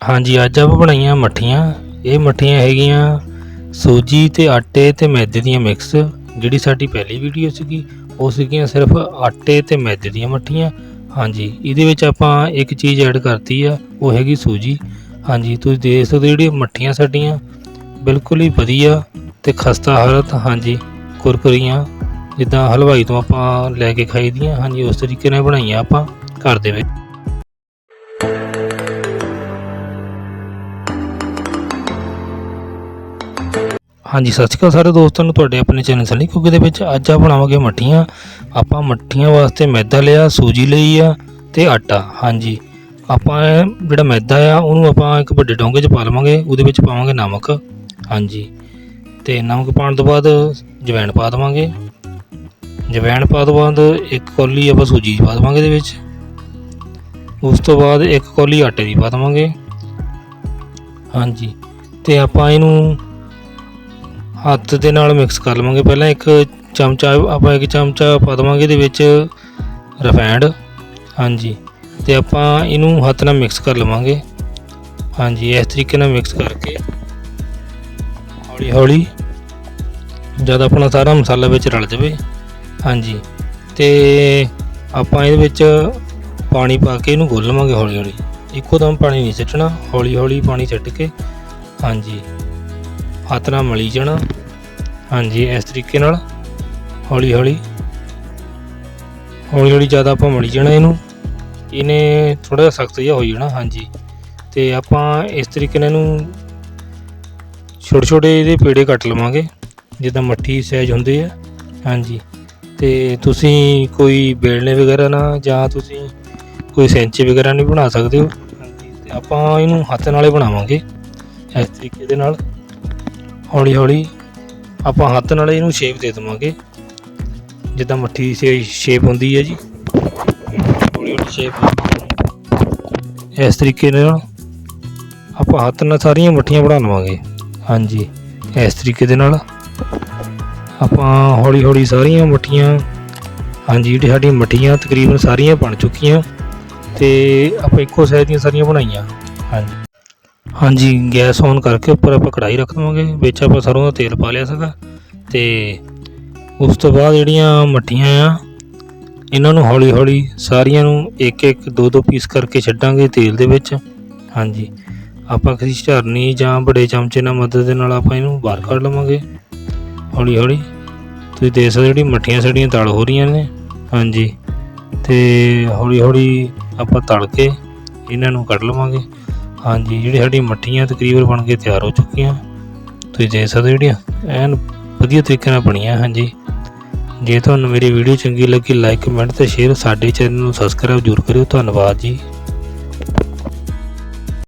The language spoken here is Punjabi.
ਹਾਂਜੀ, ਅੱਜ ਆਪਾਂ ਬਣਾਈਆਂ ਮੱਠੀਆਂ। ਇਹ ਮੱਠੀਆਂ ਹੈਗੀਆਂ ਸੂਜੀ ਤੇ ਆਟੇ ਤੇ ਮੈਦੇ ਦੀਆਂ ਮਿਕਸ, ਜਿਹੜੀ ਸਾਡੀ ਪਹਿਲੀ ਵੀਡੀਓ ਸੀਗੀ, ਉਹ ਸੀਗੀਆਂ ਸਿਰਫ ਆਟੇ ਤੇ ਮੈਦੇ ਦੀਆਂ ਮੱਠੀਆਂ। ਹਾਂਜੀ, ਇਹਦੇ ਵਿੱਚ ਆਪਾਂ ਇੱਕ ਚੀਜ਼ ਐਡ ਕਰਤੀ ਆ, ਉਹ ਹੈਗੀ ਸੂਜੀ। ਹਾਂਜੀ, ਤੁਸੀਂ ਦੇਖ ਸਕਦੇ ਹੋ ਜਿਹੜੀਆਂ ਮੱਠੀਆਂ ਸਾਡੀਆਂ, ਬਿਲਕੁਲ ਹੀ ਵਧੀਆ ਤੇ ਖਸਤਾ ਹਾਲਤ, ਹਾਂਜੀ, ਕੁਰਕਰੀਆਂ, ਜਿੱਦਾਂ ਹਲਵਾਈ ਤੋਂ ਆਪਾਂ ਲੈ ਕੇ ਖਾਈਦੀਆਂ ਹਾਂਜੀ, ਉਸ ਤਰੀਕੇ ਨਾਲ ਬਣਾਈਆਂ ਆਪਾਂ ਘਰ ਦੇ ਵਿੱਚ। ਹਾਂਜੀ, ਸਤਿ ਸ਼੍ਰੀ ਅਕਾਲ ਸਾਰੇ ਦੋਸਤਾਂ ਨੂੰ, ਤੁਹਾਡੇ ਆਪਣੇ ਚੈਨਲ ਸਨੀ ਕੁੱਕ ਦੇ ਵਿੱਚ ਅੱਜ ਆ ਬਣਾਵਾਂਗੇ ਮੱਠੀਆਂ। ਆਪਾਂ ਮੱਠੀਆਂ ਵਾਸਤੇ ਮੈਦਾ ਲਿਆ, ਸੂਜੀ ਲਈ ਆ ਤੇ ਆਟਾ, ਹਾਂਜੀ। ਆਪਾਂ ਇਹ ਜਿਹੜਾ ਮੈਦਾ ਆ, ਉਹਨੂੰ ਆਪਾਂ ਇੱਕ ਵੱਡੇ ਡੋਂਗੇ 'ਚ ਪਾ ਲਵਾਂਗੇ, ਉਹਦੇ ਵਿੱਚ ਪਾਵਾਂਗੇ ਨਮਕ, ਹਾਂਜੀ। ਤੇ ਨਮਕ ਪਾਉਣ ਤੋਂ ਬਾਅਦ ਜਵੈਣ ਪਾ ਦੇਵਾਂਗੇ। ਜਵੈਣ ਪਾ ਤੋਂ ਬਾਅਦ ਇੱਕ ਕੌਲੀ ਆਪਾਂ ਸੂਜੀ ਪਾ ਦੇਵਾਂਗੇ ਇਹਦੇ ਵਿੱਚ। ਉਸ ਤੋਂ ਬਾਅਦ ਇੱਕ ਕੌਲੀ ਆਟੇ ਦੀ ਪਾ ਦੇਵਾਂਗੇ। ਹਾਂਜੀ। ਤੇ ਆਪਾਂ ਇਹਨੂੰ ਹੱਥ ਦੇ ਨਾਲ ਮਿਕਸ ਕਰ ਲਵਾਂਗੇ। ਪਹਿਲਾਂ ਇੱਕ ਚਮਚਾ, ਆਪਾਂ ਇੱਕ ਚਮਚਾ ਪਾ ਦੇਵਾਂਗੇ, ਇਹਦੇ ਵਿੱਚ ਰਫੈਂਡ ਹਾਂਜੀ। ਤੇ ਆਪਾਂ ਇਹਨੂੰ ਹੱਥ ਨਾਲ ਮਿਕਸ ਕਰ ਲਵਾਂਗੇ। ਹਾਂਜੀ, ਇਸ ਤਰੀਕੇ ਨਾਲ ਮਿਕਸ ਕਰਕੇ। ਹੌਲੀ ਹੌਲੀ ਜਦ ਆਪਣਾ ਸਾਰਾ ਮਸਾਲਾ ਵਿੱਚ ਰਲ ਜਾਵੇ। ਹਾਂਜੀ। ਤੇ ਆਪਾਂ ਇਹਦੇ ਵਿੱਚ ਪਾਣੀ ਪਾ ਕੇ ਇਹਨੂੰ ਘੋਲ ਲਵਾਂਗੇ ਹੌਲੀ ਹੌਲੀ ਇੱਕੋ ਦਮ ਪਾਣੀ ਨਹੀਂ ਸਿੱਟਣਾ। ਹੌਲੀ ਹੌਲੀ ਪਾਣੀ ਸਿੱਟ ਕੇ। ਹਾਂਜੀ। ਹੱਥ ਨਾਲ ਮਲੀ ਜਾਣਾ। ਹਾਂਜੀ, ਇਸ ਤਰੀਕੇ ਨਾਲ ਹੌਲੀ ਹੌਲੀ ਹੌਲੀ ਹੌਲੀ ਜ਼ਿਆਦਾ ਆਪਾਂ ਮਲੀ ਜਾਣਾ ਇਹਨੂੰ। ਇਹਨੇ ਥੋੜਾ ਜਿਹਾ ਸਖਤ ਜਿਹਾ ਹੋ ਜਾਣਾ, ਹਾਂਜੀ। ਤੇ ਆਪਾਂ ਇਸ ਤਰੀਕੇ ਨਾਲ ਇਹਨੂੰ ਛੋਟੇ ਛੋਟੇ ਇਹਦੇ ਪੇੜੇ ਕੱਟ ਲਵਾਂਗੇ, ਜਿੱਦਾਂ ਮੱਠੀ ਸਾਈਜ਼ ਹੁੰਦੇ ਆ, ਹਾਂਜੀ। ਤੇ ਤੁਸੀਂ ਕੋਈ ਬੇਲਣੇ ਵਗੈਰਾ ਨਾਲ ਜਾਂ ਤੁਸੀਂ ਕੋਈ ਸੈਂਚੇ ਵਗੈਰਾ ਨਹੀਂ ਬਣਾ ਸਕਦੇ ਹੋ ਹਾਂਜੀ। ਤੇ ਆਪਾਂ ਇਹਨੂੰ ਹੱਥ ਨਾਲੇ ਬਣਾਵਾਂਗੇ, ਇਸ ਤਰੀਕੇ ਦੇ ਨਾਲ। ਹੌਲੀ ਹੌਲੀ ਆਪਾਂ ਹੱਥ ਨਾਲ ਇਹਨੂੰ ਸ਼ੇਪ ਦੇ ਦੇਵਾਂਗੇ। ਜਿੱਦਾਂ ਮੱਠੀ ਦੀ ਸ਼ੇਪ ਹੁੰਦੀ ਹੈ ਜੀ। ਹੌਲੀ ਹੌਲੀ ਸ਼ੇਪ ਇਸ ਤਰੀਕੇ ਨਾਲ ਆਪਾਂ ਹੱਥ ਨਾਲ ਸਾਰੀਆਂ ਮੱਠੀਆਂ ਬਣਾ ਲਵਾਂਗੇ। ਹਾਂਜੀ, ਇਸ ਤਰੀਕੇ ਦੇ ਨਾਲ ਆਪਾਂ ਹੌਲੀ ਹੌਲੀ ਸਾਰੀਆਂ ਮੱਠੀਆਂ, ਹਾਂਜੀ, ਜਿਹੜੀ ਸਾਡੀਆਂ ਮੱਠੀਆਂ ਤਕਰੀਬਨ ਸਾਰੀਆਂ ਬਣ ਚੁੱਕੀਆਂ ਤੇ ਆਪਾਂ ਇੱਕੋ ਸਾਈਜ਼ ਦੀਆਂ ਸਾਰੀਆਂ ਬਣਾਈਆਂ। ਹਾਂਜੀ। ਹਾਂਜੀ, ਗੈਸ ਔਨ ਕਰਕੇ ਉੱਪਰ ਆਪਾਂ ਕੜਾਈ ਰੱਖ ਦਵਾਂਗੇ, ਵਿੱਚ ਆਪਾਂ ਸਰੋਂ ਦਾ ਤੇਲ ਪਾ ਲਿਆ ਸੀਗਾ, ਤੇ ਉਸ ਤੋਂ ਬਾਅਦ ਜਿਹੜੀਆਂ ਮੱਠੀਆਂ ਆ, ਇਹਨਾਂ ਨੂੰ ਹੌਲੀ ਹੌਲੀ ਸਾਰੀਆਂ ਨੂੰ ਇੱਕ ਇੱਕ ਦੋ ਦੋ ਪੀਸ ਕਰਕੇ ਛੱਡਾਂਗੇ ਤੇਲ ਦੇ ਵਿੱਚ। ਹਾਂਜੀ, ਆਪਾਂ ਕਿਸੇ ਝਰਨੀ ਜਾਂ ਵੱਡੇ ਚਮਚੇ ਨਾਲ ਮਦਦ ਦੇ ਨਾਲ ਆਪਾਂ ਇਹਨੂੰ ਬਾਹਰ ਕੱਢ ਲਵਾਂਗੇ। ਹੌਲੀ ਹੌਲੀ ਤੁਸੀਂ ਦੇਖ ਸਕਦੇ ਹੋ ਜਿਹੜੀ ਮੱਠੀਆਂ ਸਾਡੀਆਂ ਤਲ ਹੋ ਰਹੀਆਂ ਨੇ। ਹਾਂਜੀ, ਤੇ ਹੌਲੀ ਹੌਲੀ ਆਪਾਂ ਤਲ ਕੇ ਇਹਨਾਂ ਨੂੰ ਕੱਢ ਲਵਾਂਗੇ। ਹਾਂਜੀ, ਜਿਹੜੀ ਸਾਡੀ ਮੱਠੀਆਂ ਤਕਰੀਬਨ ਬਣ ਕੇ ਤਿਆਰ ਹੋ ਚੁੱਕੀਆਂ। ਤੁਸੀਂ ਦੇਖ ਸਕਦੇ ਹੋ ਜਿਹੜੀਆਂ, ਐਨ ਵਧੀਆ ਤਰੀਕੇ ਨਾਲ ਬਣੀਆਂ, ਹਾਂਜੀ। ਜੇ ਤੁਹਾਨੂੰ ਮੇਰੀ ਵੀਡੀਓ ਚੰਗੀ ਲੱਗੀ ਲਾਈਕ ਕਮੈਂਟ ਤੇ ਸ਼ੇਅਰ ਸਾਡੇ ਚੈਨਲ ਨੂੰ ਸਬਸਕ੍ਰਾਈਬ ਜ਼ਰੂਰ ਕਰਿਓ। ਧੰਨਵਾਦ ਜੀ।